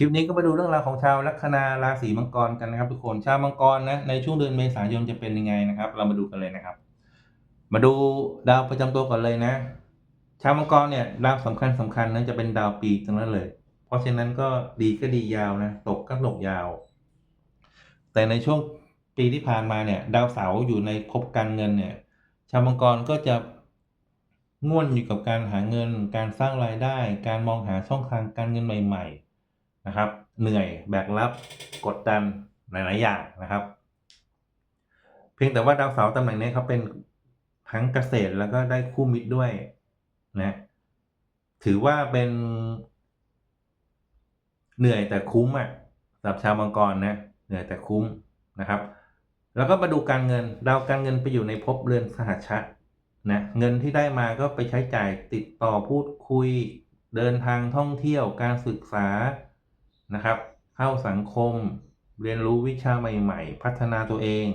คลิปนี้ก็มาดูเรื่องราวของชาวลัคนาราศีมังกรกันนะครับ ทุกคนชาวมังกรนะในช่วงเดือนเมษายนจะเป็นยังไงนะครับ เรามาดูกันเลยนะครับ มาดูดาวประจำตัวก่อนเลยนะ ชาวมังกรเนี่ยดาวสำคัญสำคัญนั้นจะเป็นดาวปีกทั้งนั้นเลย เพราะฉะนั้นก็ดีก็ดียาวนะตกก็ตกยาว แต่ในช่วงปีที่ผ่านมาเนี่ย ดาวเสาร์อยู่ในภพการเงินเนี่ย ชาวมังกรก็จะง่วนอยู่กับการหาเงิน การสร้างรายได้ การมองหาช่องทางการเงินใหม่ ๆ นะครับ เหนื่อยแบกรับกดดันหลาย ๆ อย่างนะครับ เพียงแต่ว่าดาวเสาร์ตำแหน่งนี้เขาเป็นทั้งเกษตรแล้วก็ได้คู่มิตรด้วยนะถือว่าเป็นเหนื่อยแต่คุ้มอะสำหรับชาวมังกรนะเหนื่อยแต่คุ้มนะครับ แล้วก็มาดูการเงินดาวการเงินไปอยู่ในภพเรือนสหัชชะนะเงินที่ได้มาก็ไปใช้จ่ายติดต่อพูดคุย เดินทางท่องเที่ยวการศึกษา นะครับ เข้าสังคม เรียนรู้วิชาใหม่ ๆ พัฒนาตัวเอง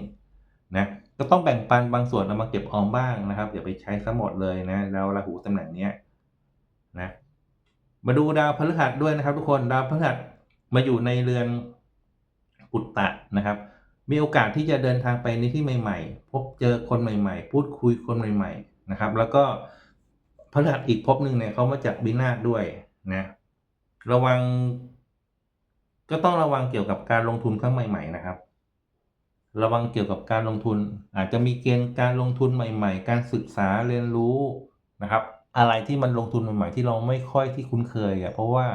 นะก็ต้องแบ่งปันบางส่วนเอามาเก็บออมบ้างนะครับอย่าไปใช้ซะหมดเลยนะดาวราหูตำแหน่งเนี้ยนะมาดูดาวพฤหัสด้วยนะครับ ทุกคนดาวพฤหัสมาอยู่ในเรือนปุตตะนะครับ มีโอกาสที่จะเดินทางไปในที่ใหม่ ๆ พบเจอคนใหม่ ๆ พูดคุยคนใหม่ ๆ นะครับ แล้วก็พฤหัสอีกภพหนึ่งเนี่ยเขามาจากบินาศด้วยนะระวัง ก็ต้องระวังเกี่ยวกับการลงทุนครั้งใหม่ๆนะครับ ระวังเกี่ยวกับการลงทุน อาจจะมีเกณฑ์การลงทุนใหม่ ๆ การศึกษาเรียนรู้นะครับ อะไรที่มันลงทุนใหม่ๆที่เราไม่ค่อยที่คุ้นเคยอะเพราะว่า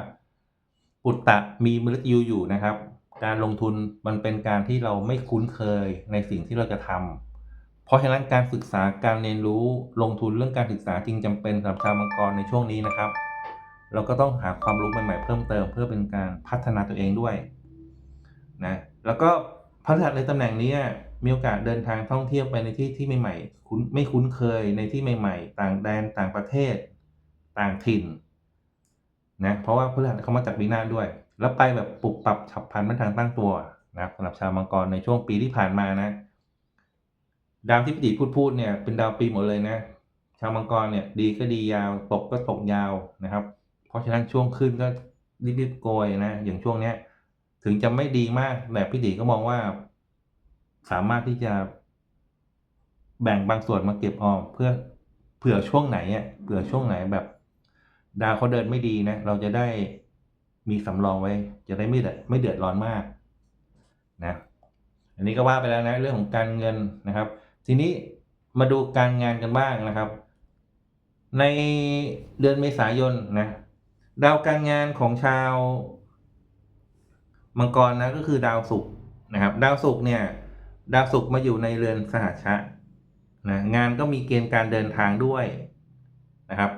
ปุตตะมีมฤตยูอยู่นะครับ การลงทุนมันเป็นการที่เราไม่คุ้นเคยในสิ่งที่เราจะทำเพราะฉะนั้นการศึกษาการเรียนรู้ลงทุนเรื่องการศึกษาจริงจำเป็นสำหรับชาวมังกรในช่วงนี้นะครับ เราก็ต้องหาความรู้ใหม่ๆเพิ่มเติม เพื่อเป็นการพัฒนาตัวเองด้วยนะแล้วก็พระหัสในตำแหน่งนี้มีโอกาสเดินทางท่องเที่ยวไปในที่ที่ใหม่ๆคุ้นไม่คุ้นเคยในที่ใหม่ ๆ ต่างแดนต่างประเทศ ต่างถิ่นนะเพราะว่าพฤหัสเขามาจากปีนาด้วย แล้วไปแบบปรับปรับฉับพลันไม่ทางตั้งตัวนะสำหรับชาวมังกรในช่วงปีที่ผ่านมานะดาวที่พิจิพูดพูดเนี่ยเป็นดาวปีหมดเลยนะ ชาวมังกรเนี่ยดีก็ดียาวตกก็ตกยาวนะครับ เพราะฉะนั้นช่วงขึ้นก็รีบๆโกยนะ อย่างช่วงเนี้ย ถึงจะไม่ดีมาก แต่พี่ตีก็มองว่า สามารถที่จะ แบ่งบางส่วนมาเก็บออมเพื่อเผื่อช่วงไหนอะเผื่อช่วงไหนแบบ ดาวเขาเดินไม่ดีนะ เราจะได้มีสำรองไว้ จะได้ไม่เดือดไม่เดือดร้อนมากนะอันนี้ก็ว่าไปแล้วนะเรื่องของการเงินนะครับ ทีนี้มาดูการงานกันบ้างนะครับ ในเดือนเมษายนนะ ดาวการงานของชาว มังกรนะก็คือดาวศุกร์นะครับ ดาวศุกร์เนี่ย ดาวศุกร์มาอยู่ในเรือนสหัชชะนะงานก็มีเกณฑ์การเดินทางด้วยนะครับ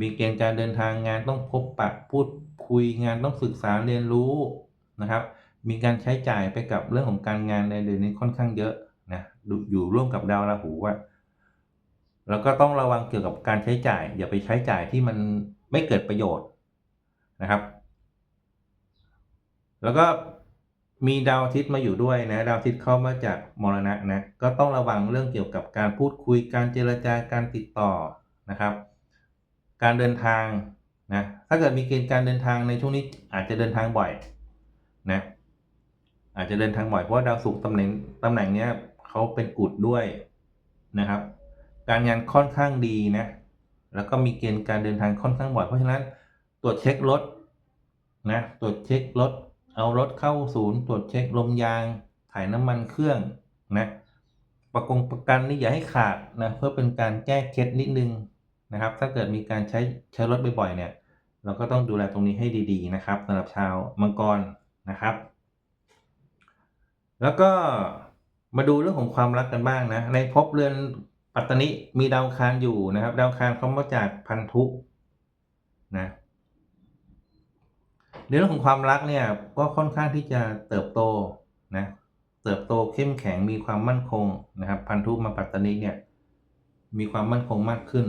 มีเกณฑ์การเดินทางงานต้องพบปะพูดคุยงานต้องศึกษาเรียนรู้นะครับ มีการใช้จ่ายไปกับเรื่องของการงานในเดือนนี้ค่อนข้างเยอะนะอยู่ร่วมกับดาวราหูว่าแล้วก็ต้องระวังเกี่ยวกับการใช้จ่าย อย่าไปใช้จ่ายที่มันไม่เกิดประโยชน์ นะครับ แล้วก็มีดาวอาทิตย์มาอยู่ด้วยนะ ดาวอาทิตย์เข้ามาจากมรณะนะ ก็ต้องระวังเรื่องเกี่ยวกับการพูดคุยการเจรจาการติดต่อนะครับ การเดินทางนะ ถ้าเกิดมีเกณฑ์การเดินทางในช่วงนี้อาจจะเดินทางบ่อยนะอาจจะเดินทางบ่อยเพราะว่าดาวศุกร์ตำแหน่งตำแหน่งเนี้ยเขาเป็นอุดด้วยนะครับ การงานค่อนข้างดีนะ แล้วก็มีเกณฑ์การเดินทางค่อนข้างบ่อย เพราะฉะนั้น รวจเช็ครถนะตรวจเช็ครถ เอารถเข้าศูนย์ ตรวจเช็คลมยาง ถ่ายน้ำมันเครื่องนะประกงประกันนี่อย่าให้ขาดนะเพื่อเป็นการแก้เคล็ดนิดนึงนะครับ ถ้าเกิดมีการใช้ใช้รถบ่อยๆเนี่ย เราก็ต้องดูแลตรงนี้ให้ดีๆนะครับสำหรับชาวมังกรนะครับ แล้วก็มาดูเรื่องของความรักกันบ้างนะ ในภพเรือนปัตตนิมีดาวคารอยู่นะครับ ดาวคารเขามาจากพันธุนะ ในเรื่องของความรักเนี่ยก็ค่อนข้างที่จะเติบโตนะเติบโตเข้มแข็งมีความมั่นคงนะครับ พันธุมาปัตตนิเนี่ยมีความมั่นคงมากขึ้น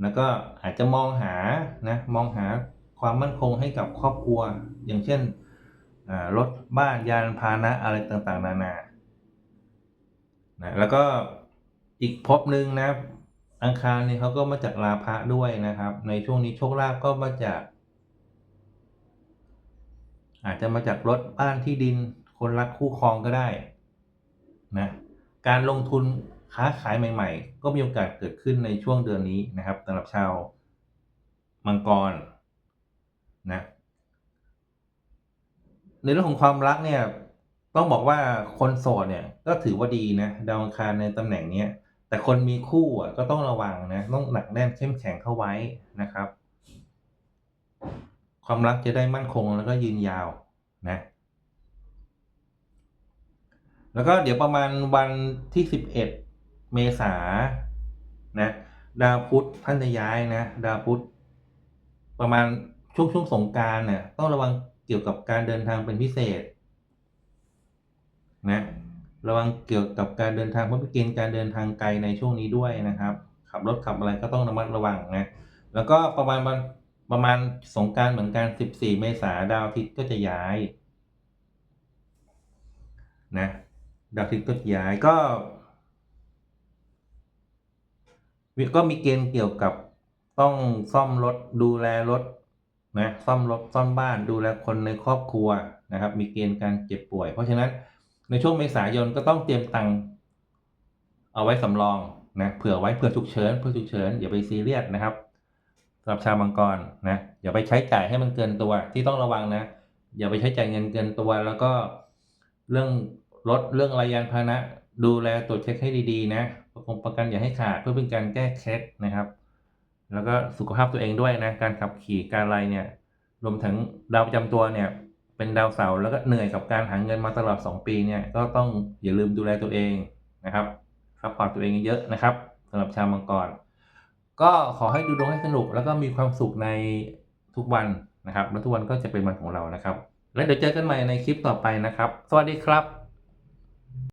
แล้วก็อาจจะมองหานะมองหาความมั่นคงให้กับครอบครัว อย่างเช่นรถบ้านยานพาหนะอะไรต่างๆ นานานะแล้วก็อีกภพหนึ่งนะอังคารเนี่ยเขาก็มาจากลาภะด้วยนะครับ ในช่วงนี้โชคลาภก็มาจาก อาจจะมาจากรถบ้านที่ดิน คนรักคู่ครองก็ได้นะการลงทุนค้าขายใหม่ ๆ ก็มีโอกาสเกิดขึ้นในช่วงเดือนนี้นะครับสำหรับชาวมังกรนะในเรื่องของความรักเนี่ยต้องบอกว่าคนโสดเนี่ยก็ถือว่าดีนะดาวอังคารในตำแหน่งเนี้ยแต่คนมีคู่อะก็ต้องระวังนะต้องหนักแน่นเข้มแข็งเข้าไว้นะครับ ความรักจะได้มั่นคงแล้วก็ยืนยาวนะแล้วก็เดี๋ยวประมาณวันที่ 11 เมษานะดาวพุธท่านจะย้ายนะดาวพุธประมาณช่วงช่วงสงการเนี่ยต้องระวังเกี่ยวกับการเดินทางเป็นพิเศษนะระวังเกี่ยวกับการเดินทางเพราะเป็นเกณฑ์การเดินทางไกลในช่วงนี้ด้วยนะครับ ขับรถขับอะไรก็ต้องระมัดระวังนะแล้วก็ประมาณวัน ประมาณสงการเหมือนกัน14เมษาดาวอาทิตย์ก็จะย้ายนะดาวอาทิตย์ก็ย้ายก็ก็มีเกณฑ์เกี่ยวกับต้องซ่อมรถดูแลรถนะซ่อมรถซ่อมบ้านดูแลคนในครอบครัวนะครับ มีเกณฑ์การเจ็บป่วย เพราะฉะนั้นในช่วงเมษายนก็ต้องเตรียมตังค์เอาไว้สำรองนะเผื่อไว้เผื่อฉุกเฉินเผื่อฉุกเฉินอย่าไปซีเรียสนะครับ สำหรับชาวมังกรนะอย่าไปใช้จ่ายให้มันเกินตัวที่ต้องระวังนะ อย่าไปใช้จ่ายเงินเกินตัว แล้วก็เรื่องรถเรื่องอะไรยานพาหนะ ดูแลตรวจเช็คให้ดีๆนะประกงประกันอย่าให้ขาดเพื่อเป็นการแก้เคล็ดนะครับ แล้วก็สุขภาพตัวเองด้วยนะการขับขี่การอะไรเนี่ยรวมถึงดาวประจำตัวเนี่ยเป็นดาวเสาร์แล้วก็เหนื่อยกับการหาเงินมาตลอด 2 ปีเนี่ยก็ต้องอย่าลืมดูแลตัวเองนะครับซัพพอร์ตตัวเองเยอะนะครับสำหรับชาวมังกร ก็ขอให้ดูดวงให้สนุก แล้วก็มีความสุขในทุกวันนะครับ แล้วทุกวันก็จะเป็นวันของเรานะครับ แล้วเดี๋ยวเจอกันใหม่ในคลิปต่อไปนะครับ สวัสดีครับ